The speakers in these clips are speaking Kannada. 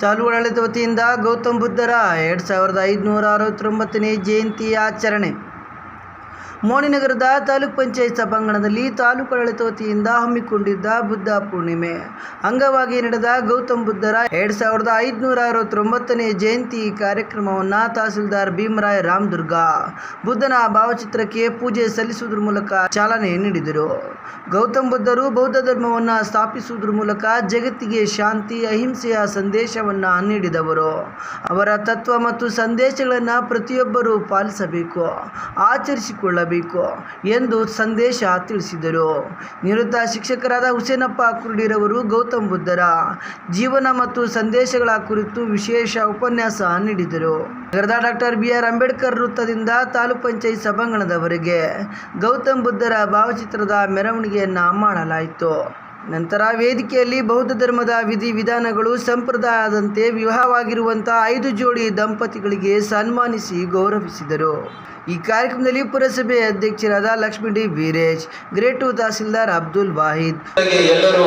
ಚಾಲುವಾಡಳಿತ ವತಿಯಿಂದ ಗೌತಮ್ ಬುದ್ಧರ ಎರಡು ಸಾವಿರದ ಐದುನೂರ ಅರವತ್ತೊಂಬತ್ತನೇ ಜಯಂತಿ ಆಚರಣೆ. ಮೋಣಿನಗರದ ತಾಲೂಕ್ ಪಂಚಾಯತ್ ಸಭಾಂಗಣದಲ್ಲಿ ತಾಲೂಕು ಆಡಳಿತ ವತಿಯಿಂದ ಹಮ್ಮಿಕೊಂಡಿದ್ದ ಬುದ್ಧ ಪೂರ್ಣಿಮೆ. ಅಂಗವಾಗಿ ನಡೆದ ಗೌತಮ್ ಬುದ್ಧರ ಎರಡ್ ಸಾವಿರದ ಐದುನೂರ ಅರವತ್ತೊಂಬತ್ತನೇ ಜಯಂತಿ ಕಾರ್ಯಕ್ರಮವನ್ನು ತಹಸೀಲ್ದಾರ್ ಭೀಮರಾಯ್ ರಾಮದುರ್ಗ ಬುದ್ಧನ ಭಾವಚಿತ್ರಕ್ಕೆ ಪೂಜೆ ಸಲ್ಲಿಸುವುದರ ಮೂಲಕ ಚಾಲನೆ ನೀಡಿದರು. ಗೌತಮ್ ಬುದ್ಧರು ಬೌದ್ಧ ಧರ್ಮವನ್ನು ಸ್ಥಾಪಿಸುವುದರ ಮೂಲಕ ಜಗತ್ತಿಗೆ ಶಾಂತಿ, ಅಹಿಂಸೆಯ ಸಂದೇಶವನ್ನು ನೀಡಿದವರು. ಅವರ ತತ್ವ ಮತ್ತು ಸಂದೇಶಗಳನ್ನು ಪ್ರತಿಯೊಬ್ಬರೂ ಪಾಲಿಸಬೇಕು, ಆಚರಿಸಿಕೊಳ್ಳಬೇಕು. ಎಂದು ಸಂದೇಶ ತಿಳಿಸಿದರು. ನಿವೃತ್ತ ಶಿಕ್ಷಕರಾದ ಹುಸೇನಪ್ಪ ಕುರುಡಿರವರು ಗೌತಮ್ ಬುದ್ಧರ ಜೀವನ ಮತ್ತು ಸಂದೇಶಗಳ ಕುರಿತು ವಿಶೇಷ ಉಪನ್ಯಾಸ ನೀಡಿದರು. ನಗರದ ಡಾಕ್ಟರ್ ಬಿ ಆರ್ ಅಂಬೇಡ್ಕರ್ ವೃತ್ತದಿಂದ ತಾಲೂಕ್ ಪಂಚಾಯತ್ ಸಭಾಂಗಣದವರೆಗೆ ಗೌತಮ್ ಬುದ್ಧರ ಭಾವಚಿತ್ರದ ಮೆರವಣಿಗೆಯನ್ನು ಮಾಡಲಾಯಿತು. ನಂತರ ವೇದಿಕೆಯಲ್ಲಿ ಬೌದ್ಧ ಧರ್ಮದ ವಿಧಿ ವಿಧಾನಗಳು ಸಂಪ್ರದಾಯದಂತೆ ವಿವಾಹವಾಗಿರುವಂಥ ಐದು ಜೋಡಿ ದಂಪತಿಗಳಿಗೆ ಸನ್ಮಾನಿಸಿ ಗೌರವಿಸಿದರು. ಈ ಕಾರ್ಯಕ್ರಮದಲ್ಲಿ ಪುರಸಭೆ ಅಧ್ಯಕ್ಷರಾದ ಲಕ್ಷ್ಮೀ ಡಿ ವೀರೇಶ್, ಗ್ರೇಟು ತಹಸೀಲ್ದಾರ್ ಅಬ್ದುಲ್ ವಾಹಿದ್. ಎಲ್ಲರೂ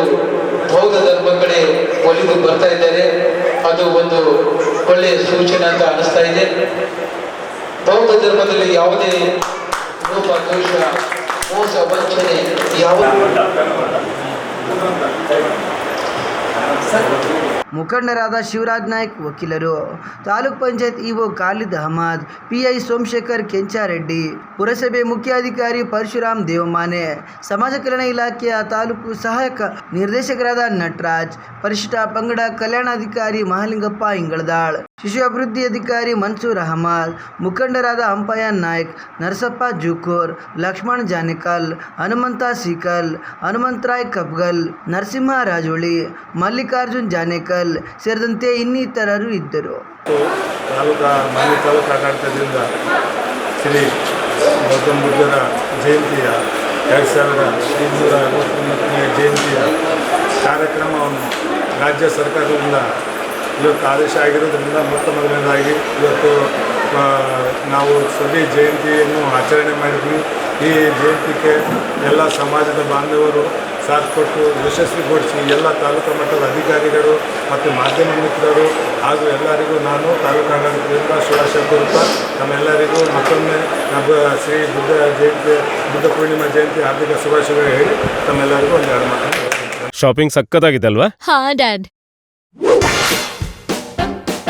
ಬೌದ್ಧ ಧರ್ಮ ಕಡೆ ಒಲಿದು ಬರ್ತಾ ಇದ್ದಾರೆ. ಅದು ಒಂದು ಒಳ್ಳೆಯ ಸೂಚನೆ ಅಂತ ಅನಿಸ್ತಾ ಇದೆ. ಬೌದ್ಧ ಧರ್ಮದಲ್ಲಿ ಯಾವುದೇ ರೂಪ, ದೋಷ, ಮೋಸ, ವಂಚನೆ ಯಾವ ಮುಖಂಡರಾದ ಶಿವರಾಜ್ ನಾಯ್ಕ್, ವಕೀಲರು. ತಾಲೂಕ್ ಪಂಚಾಯತ್ ಇಒ ಖಾಲಿದ್ ಅಹಮದ್ ಪಿಐ ಸೋಮಶೇಖರ್ ಕೆಂಚಾರೆಡ್ಡಿ, ಪುರಸಭೆ ಮುಖ್ಯಾಧಿಕಾರಿ ಪರಶುರಾಮ್ ದೇವಮಾನೆ, ಸಮಾಜ ಕಲ್ಯಾಣ ಇಲಾಖೆಯ ತಾಲೂಕು ಸಹಾಯಕ ನಿರ್ದೇಶಕರಾದ ನಟರಾಜ್, ಪರಿಶಿಷ್ಟ ಪಂಗಡ ಕಲ್ಯಾಣಾಧಿಕಾರಿ ಮಹಾಲಿಂಗಪ್ಪ ಇಂಗಳದಾಳ್, ಶಿಶು ಅಭಿವೃದ್ಧಿ ಅಧಿಕಾರಿ ಮನ್ಸೂರ್ ಅಹಮದ್, ಮುಖಂಡರಾದ ಅಂಪಯ್ಯ ನಾಯ್ಕ್, ನರಸಪ್ಪ ಜೂಕೂರ್, ಲಕ್ಷ್ಮಣ್ ಜಾನಿಕಲ್, ಹನುಮಂತ ಸೀಕಲ್ ಹನುಮಂತರಾಯ್ ಕಬ್ಗಲ್, ನರಸಿಂಹ ರಾಜೋಳಿ, ಮಲ್ಲಿಕಾರ್ಜುನ್ ಜಾನೇಕಲ್ ಸೇರಿದಂತೆ ಇನ್ನಿತರರು ಇದ್ದರು. ತಾಲೂಕಾ ಮಾನ್ಯ ತಾಲೂಕು ಶ್ರೀ ಗೌತಮ್ ಬುದ್ಧರ ಜಯಂತಿಯ ಎರಡು ಸಾವಿರದ ಐದುನೂರ ಅರವತ್ತೊಂಬತ್ತನೇ ಜಯಂತಿಯ ಕಾರ್ಯಕ್ರಮವನ್ನು ರಾಜ್ಯ ಸರ್ಕಾರದಿಂದ ಇವತ್ತು ಆದೇಶ ಆಗಿರೋದ್ರಿಂದ ಮೊತ್ತ ಮೊದಲನೇದಾಗಿ ಇವತ್ತು ನಾವು ಸಭೆ ಜಯಂತಿಯನ್ನು ಆಚರಣೆ ಮಾಡಿದ್ವಿ. ಈ ಜಯಂತಿಗೆ ಎಲ್ಲ ಸಮಾಜದ ಬಾಂಧವರು ಸಾಥ್ ಕೊಟ್ಟು ಯಶಸ್ವಿಗೊಳಿಸಿ ಎಲ್ಲ ತಾಲೂಕು ಮಟ್ಟದ ಅಧಿಕಾರಿಗಳು ಮತ್ತು ಮಾಧ್ಯಮ ಮಿತ್ರರು ಹಾಗೂ ಎಲ್ಲರಿಗೂ ನಾನು ತಾಲೂಕು ಆಡಳಿತದಿಂದ ಶುಭಾಶಯ ಕೋರುತ್ತಾ ನಮ್ಮೆಲ್ಲರಿಗೂ ಮತ್ತೊಮ್ಮೆ ನಮ್ಮ ಶ್ರೀ ಬುದ್ಧ ಜಯಂತಿ ಬುದ್ಧ ಪೂರ್ಣಿಮಾ ಜಯಂತಿ ಹಾರ್ದಿಕ ಶುಭಾಶಯಗಳು ಹೇಳಿ ತಮ್ಮೆಲ್ಲರಿಗೂ ಒಂದು ಎರಡು ಮಾತನ್ನು ಹೇಳ್ತೀನಿ. ಶಾಪಿಂಗ್ ಸಕ್ಕತ್ತಾಗಿದೆ ಅಲ್ವಾ ಹಾ ಡ್ಯಾಡ್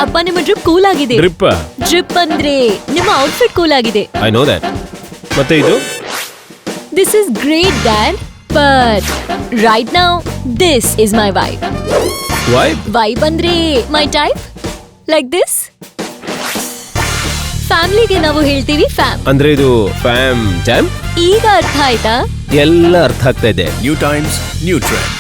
ಅಪ್ಪ ನಿಮ್ಮ ಡ್ರಿಪ್ ಕೂಲ್ ಆಗಿದೆ. ಡ್ರಿಪ್ ಡ್ರಿಪ್ ಅಂದ್ರೆ ನಿಮ್ಮ ಔಟ್ಫಿಟ್ ಕೂಲ್ ಆಗಿದೆ. ಐ ನೋ ದಟ್ ಮತ್ತೆ ಇದು? This is great dad but right now this is my wife vibe vibe ಅಂದ್ರೆ ಮೈ ಟೈಪ್ ಲೈಕ್ ದಿಸ್ ಫ್ಯಾಮಿಲಿಗೆ ನಾವು ಹೇಳ್ತೀವಿ ಫ್ಯಾಮ್ ಅಂದ್ರೆ ಇದು ಫ್ಯಾಮ್ ಜಾಮ್ ಈಗ ಅರ್ಥ ಆಯ್ತಾ? ಎಲ್ಲ ಅರ್ಥ ಆಗ್ತಾ ಇದೆ. New times new Trend.